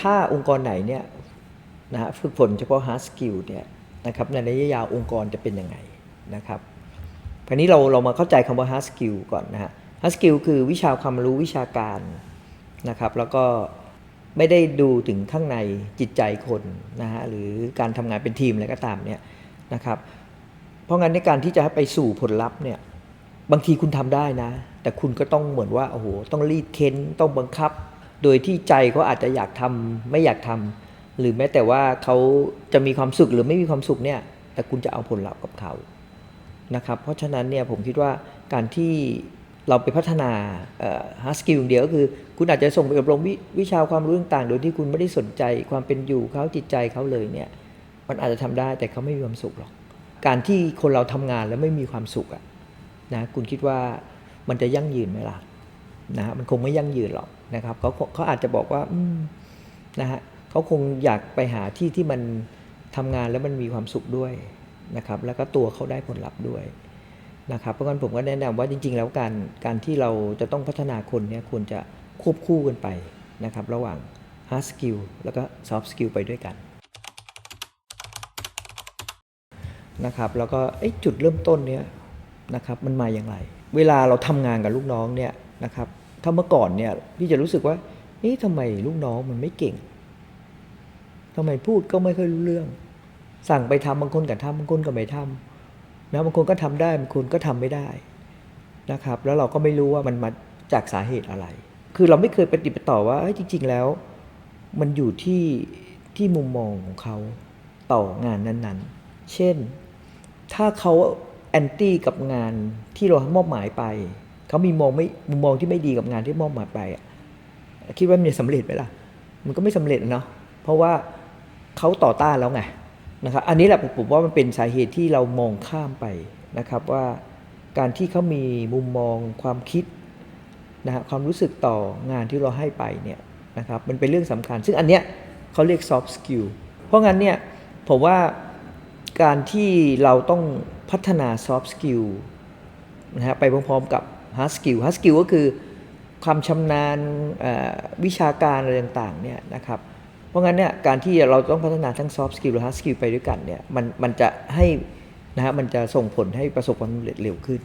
ถ้าองค์กรไหนเนี่ยนะฮะฝึกฝนเฉพาะ hard skill เนี่ยนะครับในระยะยาวองค์กรจะเป็นยังไงนะครับคราวนี้เราเรามาเข้าใจคำว่า hard skill ก่อนนะฮะ hard skill คือวิชาความรู้วิชาการนะครับ แล้วก็ไม่ได้ดูถึงข้างในจิตใจคนนะฮะหรือการทำงานเป็นทีมอะไรก็ตามเนี่ยนะครับเพราะงั้นในการที่จะไปสู่ผลลัพธ์เนี่ยบางทีคุณทำได้นะ แต่คุณก็ต้องเหมือนว่าโอ้โหต้องรีดเค้นต้องบังคับ โดยที่ใจเขาอาจจะอยากทำไม่อยากทำหรือแม้แต่ว่าเขาจะมีความสุขหรือไม่มีความสุขเนี่ย แต่คุณจะเอาผลลัพธ์กับเขานะครับเพราะฉะนั้นเนี่ยผมคิดว่าการที่เราไปพัฒนาฮาร์สกิลเดียวก็คือ คุณอาจจะส่งไปอบรมววิชาความรู้ต่างๆ โดยที่คุณไม่ได้สนใจความเป็นอยู่เขาจิตใจเขาเลยเนี่ยมันอาจจะทำได้แต่เขาไม่มีความสุขหรอก การที่คนเราทำงานแล้วไม่มีความสุขอะนะคุณคิดว่ามันจะยั่งยืนไหมล่ะนะฮะมันคงไม่ยั่งยืนหรอก นะครับเขาเขาอาจจะบอกว่าอืนะฮะเขาคงอยากไปหาที่ที่มันทำงานแล้วมันมีความสุขด้วยนะครับแล้วก็ตัวเขาได้ผลลัพธ์ด้วยนะครับเพราะงั้นผมก็แนะนำว่าจริง ๆ แล้วการการที่เราจะต้องพัฒนาคนเนี่ยควรจะควบคู่กันไปนะครับระหว่าง hard skill แล้วก็ soft skill ไปด้วยกันนะครับแล้วก็จุดเริ่มต้นเนี้ยนะครับมันมาอย่างไร เวลาเราทำงานกับลูกน้องเนี่ยนะครับ ถ้าเมื่อก่อนเนี่ยพี่จะรู้สึกว่านี่ทำไมลูกน้องมันไม่เก่งทำไมพูดก็ไม่ค่อยรู้เรื่อง สั่งไปทำบางคนก็ทำบางคนก็ไม่ทำนะบางคนก็ทำได้บางคนก็ทำไม่ได้นะครับ แล้วเราก็ไม่รู้ว่ามันมาจากสาเหตุอะไร คือเราไม่เคยปฏิบัติต่อว่าจริง ๆ แล้ว มันอยู่ที่ที่มุมมองของเขาต่องานนั้นๆ เช่น ถ้าเขาแอนตี้กับงานที่เรามอบหมายไป เขามีมองไม่มุมมองที่ไม่ดีกับงานที่มอบหมายไปคิดว่ามันจะสำเร็จไหมล่ะ มันก็ไม่สำเร็จเนาะเพราะว่าเขาต่อต้านแล้วไงนะครับอันนี้แหละผมว่ามันเป็นสาเหตุที่เรามองข้ามไปนะครับว่าการที่เขามีมุมมองความคิดนะฮะความรู้สึกต่องานที่เราให้ไปเนี่ยนะครับมันเป็นเรื่องสำคัญ ซึ่งอันเนี้ยเขาเรียก soft skill เพราะงั้นเนี่ยผมว่าการที่เราต้องพัฒนา soft skill นะฮะไปพร้อมๆกับ hard skill hard skill ก็คือความชำนาญวิชาการอะไรต่างๆเนี่ยนะครับเพราะงั้นเนี่ยการที่เราต้องพัฒนาทั้ง soft skill และ hard skill ไปด้วยกันเนี่ยมันมันจะให้นะฮะมันจะส่งผลให้ประสบความสำเร็จเร็วขึ้น